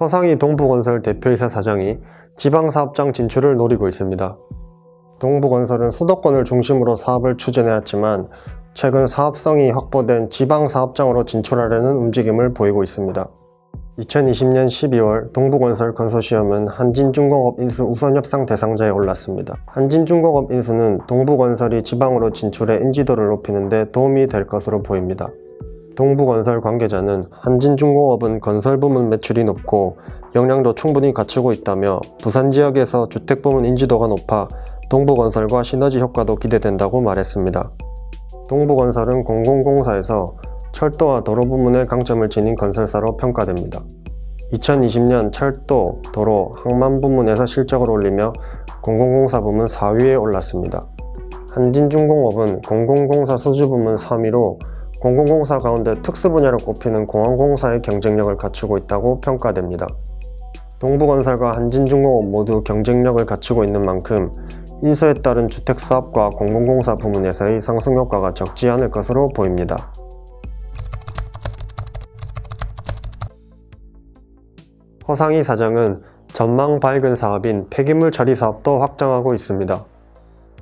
허상희 동부건설 대표이사 사장이 지방사업장 진출을 노리고 있습니다. 동부건설은 수도권을 중심으로 사업을 추진해왔지만 최근 사업성이 확보된 지방사업장으로 진출하려는 움직임을 보이고 있습니다. 2020년 12월 동부건설 건소시엄은 한진중공업 인수 우선협상 대상자에 올랐습니다. 한진중공업 인수는 동부건설이 지방으로 진출해 인지도를 높이는 데 도움이 될 것으로 보입니다. 동부건설 관계자는 한진중공업은 건설 부문 매출이 높고 역량도 충분히 갖추고 있다며 부산 지역에서 주택 부문 인지도가 높아 동부건설과 시너지 효과도 기대된다고 말했습니다. 동부건설은 공공공사에서 철도와 도로 부문의 강점을 지닌 건설사로 평가됩니다. 2020년 철도, 도로, 항만 부문에서 실적을 올리며 공공공사 부문 4위에 올랐습니다. 한진중공업은 공공공사 수주 부문 3위로 공공공사 가운데 특수 분야로 꼽히는 공항공사의 경쟁력을 갖추고 있다고 평가됩니다. 동부건설과 한진중공업 모두 경쟁력을 갖추고 있는 만큼 인수에 따른 주택사업과 공공공사 부문에서의 상승 효과가 적지 않을 것으로 보입니다. 허상희 사장은 전망 밝은 사업인 폐기물 처리 사업도 확장하고 있습니다.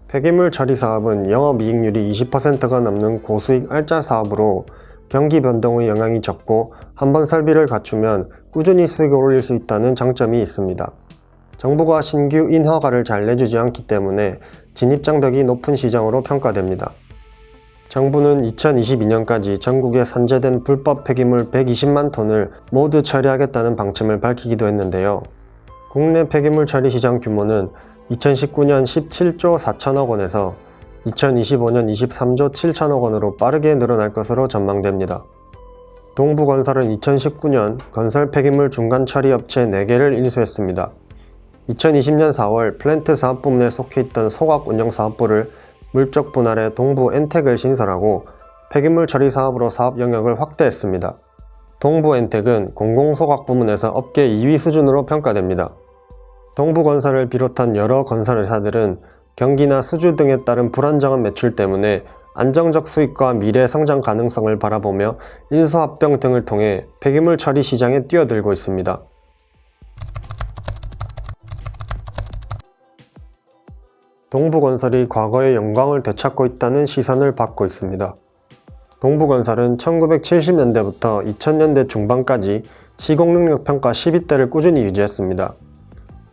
폐기물 처리 사업은 영업이익률이 20%가 넘는 고수익 알짜 사업으로 경기 변동의 영향이 적고 한 번 설비를 갖추면 꾸준히 수익을 올릴 수 있다는 장점이 있습니다. 정부가 신규 인허가를 잘 내주지 않기 때문에 진입장벽이 높은 시장으로 평가됩니다. 정부는 2022년까지 전국에 산재된 불법 폐기물 120만 톤을 모두 처리하겠다는 방침을 밝히기도 했는데요. 국내 폐기물 처리 시장 규모는 2019년 17조 4천억 원에서 2025년 23조 7천억 원으로 빠르게 늘어날 것으로 전망됩니다. 동부건설은 2019년 건설 폐기물 중간 처리 업체 4개를 인수했습니다. 2020년 4월 플랜트 사업 부문에 속해 있던 소각 운영 사업부를 물적 분할해 동부 엔텍을 신설하고 폐기물 처리 사업으로 사업 영역을 확대했습니다. 동부 엔텍은 공공소각 부문에서 업계 2위 수준으로 평가됩니다. 동부건설을 비롯한 여러 건설회사들은 경기나 수주 등에 따른 불안정한 매출 때문에 안정적 수익과 미래 성장 가능성을 바라보며 인수합병 등을 통해 폐기물 처리 시장에 뛰어들고 있습니다. 동부건설이 과거의 영광을 되찾고 있다는 시선을 받고 있습니다. 동부건설은 1970년대부터 2000년대 중반까지 시공능력 평가 12대를 꾸준히 유지했습니다.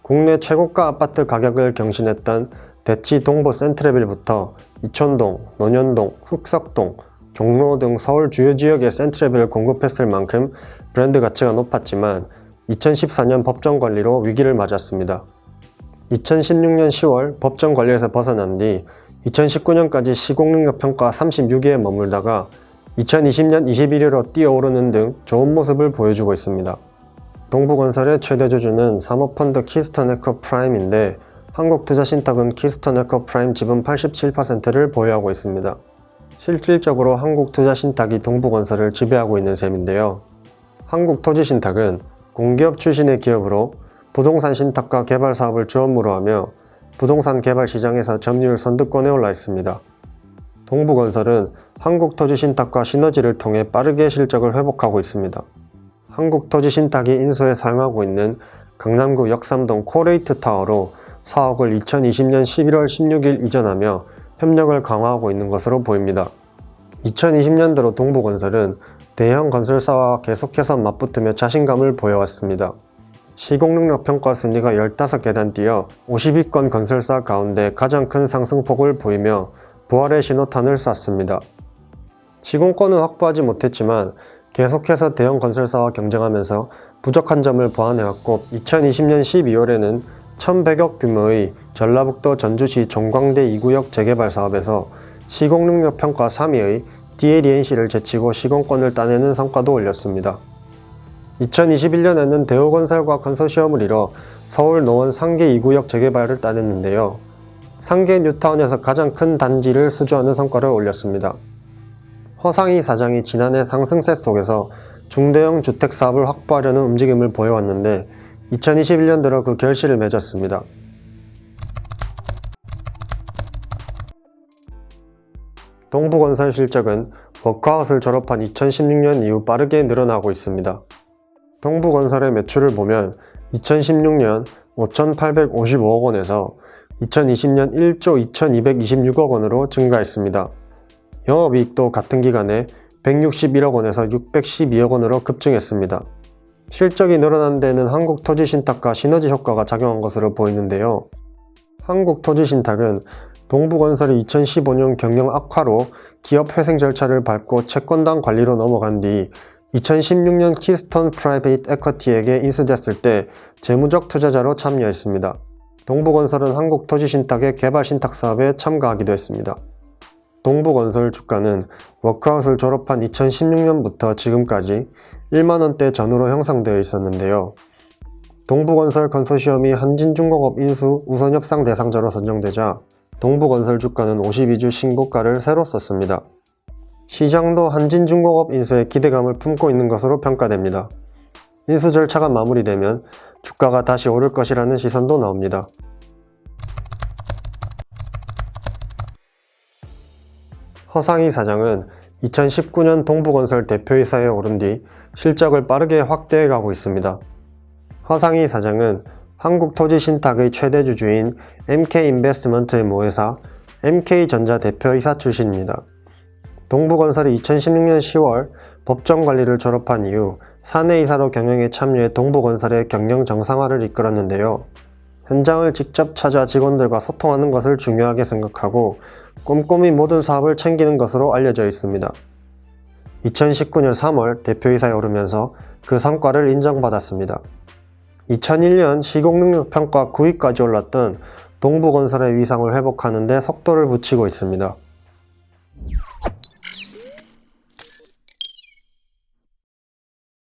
국내 최고가 아파트 가격을 경신했던 대치 동부 센트레빌부터 이촌동, 논현동, 흑석동, 종로 등 서울 주요 지역의 센트레빌을 공급했을 만큼 브랜드 가치가 높았지만 2014년 법정 관리로 위기를 맞았습니다. 2016년 10월 법정 관리에서 벗어난 뒤 2019년까지 시공능력 평가 36위에 머물다가 2020년 21위로 뛰어오르는 등 좋은 모습을 보여주고 있습니다. 동부건설의 최대 주주는 사모펀드 키스턴 에커 프라임인데 한국투자신탁은 키스턴 에커 프라임 지분 87%를 보유하고 있습니다. 실질적으로 한국투자신탁이 동부건설을 지배하고 있는 셈인데요. 한국토지신탁은 공기업 출신의 기업으로 부동산 신탁과 개발 사업을 주 업무로 하며 부동산 개발 시장에서 점유율 선두권에 올라 있습니다. 동부건설은 한국토지신탁과 시너지를 통해 빠르게 실적을 회복하고 있습니다. 한국토지신탁이 인수에 사용하고 있는 강남구 역삼동 코레이트 타워로 사업을 2020년 11월 16일 이전하며 협력을 강화하고 있는 것으로 보입니다. 2020년대로 동부건설은 대형 건설사와 계속해서 맞붙으며 자신감을 보여왔습니다. 시공능력 평가 순위가 15계단 뛰어 50위권 건설사 가운데 가장 큰 상승폭을 보이며 부활의 신호탄을 쐈습니다. 시공권은 확보하지 못했지만 계속해서 대형 건설사와 경쟁하면서 부족한 점을 보완해왔고 2020년 12월에는 1100억 규모의 전라북도 전주시 종광대 2구역 재개발 사업에서 시공능력 평가 3위의 DLENC를 제치고 시공권을 따내는 성과도 올렸습니다. 2021년에는 대우건설과 컨소시엄을 이뤄 서울 노원 상계 2구역 재개발을 따냈는데요. 상계 뉴타운에서 가장 큰 단지를 수주하는 성과를 올렸습니다. 허상희 사장이 지난해 상승세 속에서 중대형 주택 사업을 확보하려는 움직임을 보여왔는데 2021년 들어 그 결실을 맺었습니다. 동부건설 실적은 워크아웃을 졸업한 2016년 이후 빠르게 늘어나고 있습니다. 동부건설의 매출을 보면 2016년 5,855억 원에서 2020년 1조 2,226억 원으로 증가했습니다. 영업이익도 같은 기간에 161억 원에서 612억 원으로 급증했습니다. 실적이 늘어난 데는 한국토지신탁과 시너지 효과가 작용한 것으로 보이는데요. 한국토지신탁은 동부건설이 2015년 경영 악화로 기업 회생 절차를 밟고 채권당 관리로 넘어간 뒤 2016년 키스톤 프라이베이트 에쿼티에게 인수됐을 때 재무적 투자자로 참여했습니다. 동부건설은 한국토지신탁의 개발신탁 사업에 참가하기도 했습니다. 동부건설 주가는 워크아웃을 졸업한 2016년부터 지금까지 1만원대 전후로 형성되어 있었는데요. 동부건설 컨소시엄이 한진중공업 인수 우선 협상 대상자로 선정되자 동부건설 주가는 52주 신고가를 새로 썼습니다. 시장도 한진중공업 인수에 기대감을 품고 있는 것으로 평가됩니다. 인수 절차가 마무리되면 주가가 다시 오를 것이라는 시선도 나옵니다. 허상희 사장은 2019년 동부건설 대표이사에 오른 뒤 실적을 빠르게 확대해 가고 있습니다. 허상희 사장은 한국토지신탁의 최대 주주인 MK인베스트먼트의 모회사 MK전자 대표이사 출신입니다. 동부건설이 2016년 10월 법정관리를 졸업한 이후 사내이사로 경영에 참여해 동부건설의 경영 정상화를 이끌었는데요. 현장을 직접 찾아 직원들과 소통하는 것을 중요하게 생각하고 꼼꼼히 모든 사업을 챙기는 것으로 알려져 있습니다. 2019년 3월 대표이사에 오르면서 그 성과를 인정받았습니다. 2001년 시공능력 평가 9위까지 올랐던 동부건설의 위상을 회복하는 데 속도를 붙이고 있습니다.